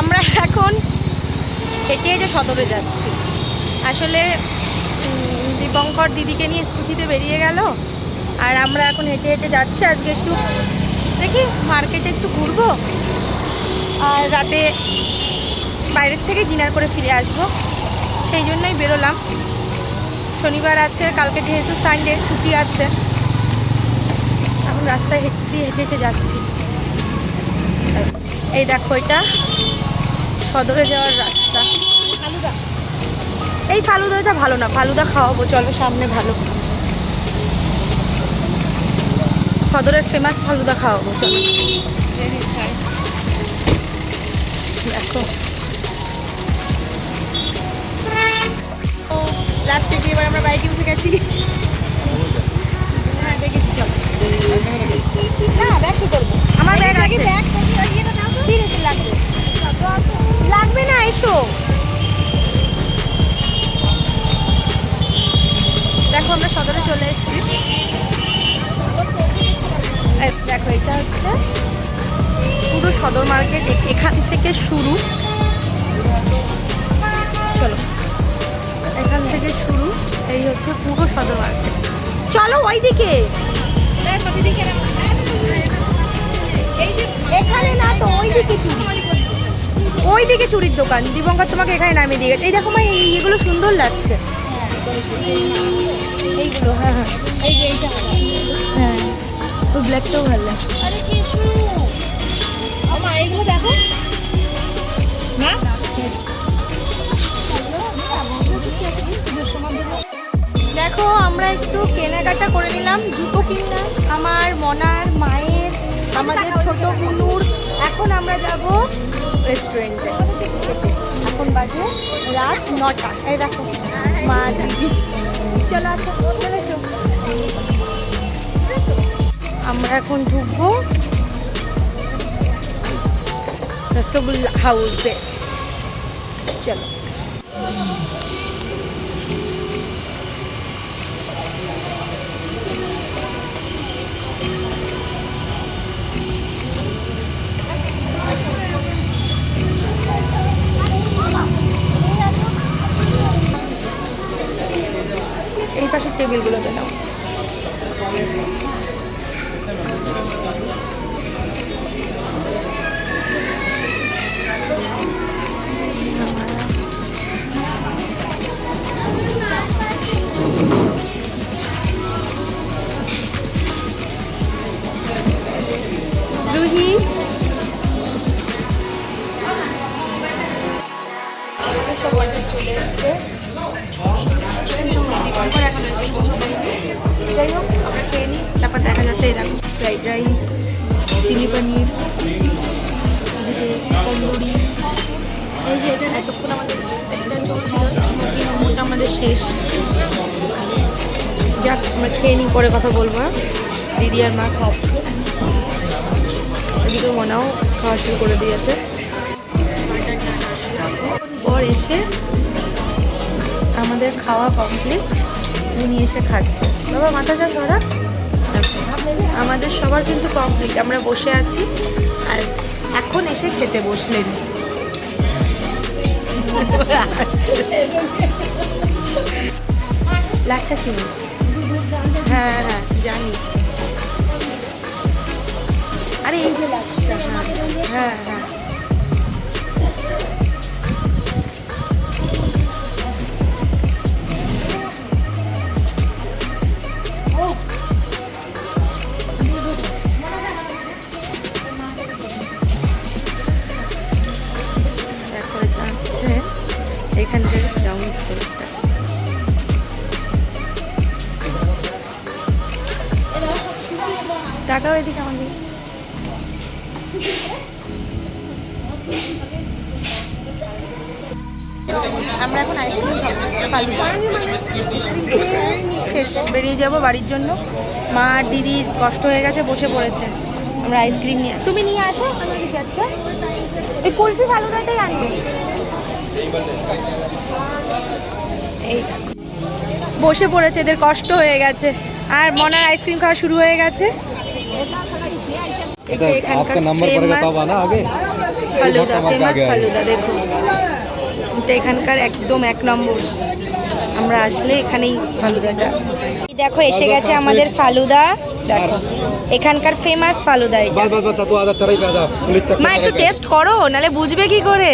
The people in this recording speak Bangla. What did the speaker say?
আমরা এখন হেঁটে হেঁটে সদরে যাচ্ছি। আসলে দীপঙ্কর দিদিকে নিয়ে স্কুটিতে বেরিয়ে গেল, আর আমরা এখন হেঁটে হেঁটে যাচ্ছি। আজকে একটু দেখি মার্কেটে একটু ঘুরবো, আর রাতে বাইরের থেকে ডিনার করে ফিরে আসব। সেই জন্যই বেরোলাম। শনিবার আছে, কালকে যেহেতু সানডে ছুটি আছে। এখন রাস্তায় হেঁটে হেঁটে হেঁটে যাচ্ছি। এই দেখো এটা। সদরে যাওয়ার রাস্তা। এই ফালুদাটা ভালো না, ফালুদা খাওয়াবো, চলো সামনে ভালো। সদরের ফেমাস ফালুদা খাওয়াবো, চলো। দেখো। হচ্ছে পুরো সদর মার্কেট এখান থেকে শুরু। চলো। এখান থেকে শুরু। এই হচ্ছে পুরো সদর মার্কেট। চলো ওইদিকে। এখানে না তো, ওইদিকে চুরি। ওইদিকে চুরির দোকান। দিবঙ্কর তোমাকে এখানে নামিয়ে দিয়ে গেছে। এই দেখো মা, এই এগুলো সুন্দর লাগছে। এইগুলো হ্যাঁ হ্যাঁ। হ্যাঁ ওই ব্ল্যাকটাও ভালো লাগছে। দেখো। দেখো, আমরা একটু কেনাকাটা করে নিলাম। জুতো কিনলাম, আমার মনার, মায়ের, আমাদের ছোট বুনুর এখন আমরা যাব রেস্টুরেন্টে এখন বাজে রাত নটা। এই দেখো, মা দিদি। চলো আচ্ছা চলে আমরা এখন ঢুকবো। রসগোল্লা হাউসে চলো এই পাশের টেবিলগুলোতে নাও এই দেখো fried rice chilli paneer tandoori এই যে এটা এতক্ষণ আমাদের এটা আমাদের শেষ। যাক, আমরা খেয়ে নিই, পরে কথা বলব হ্যাঁ? দিদি আর মা খাওয়াচ্ছে এদিকে মনাও খাওয়া শুরু করে দিয়েছে। পর এসে আমাদের খাওয়া কমপ্লিট উনি এসে খাচ্ছে। বাবা, মাথা যা সরা। আমাদের সবার কিন্তু কমপ্লিট আমরা বসে আছি আর এখন এসে খেতে বসলেন। লাচ্ছা শুনি হ্যাঁ হ্যাঁ জানি। আরে এই যে লাচ্ছা হ্যাঁ হ্যাঁ। থেকে ডাউনলোড টাকাও এদিকে আমাদের। আমরা এখন আইসক্রিম খাব শেষ, বেরিয়ে যাব বাড়ির জন্য। মা আর দিদির কষ্ট হয়ে গেছে, বসে পড়েছে। আমরা আইসক্রিম নিয়ে তুমি নিয়ে আসো, আমি কি যাচ্ছে। এই কুলফি ফালুদাটাই আনবে। বসে পড়েছে এদের কষ্ট হয়ে গেছে। আর মনার আইসক্রিম খাওয়া শুরু হয়ে গেছে। এখানকার একদম এক নম্বর। আমরা আসলে এখানেই ফালুদাটা। দেখো এসে গেছে আমাদের ফালুদা। এখানকার ফেমাস ফালুদা মা একটু টেস্ট করো নালে বুঝবে কি করে?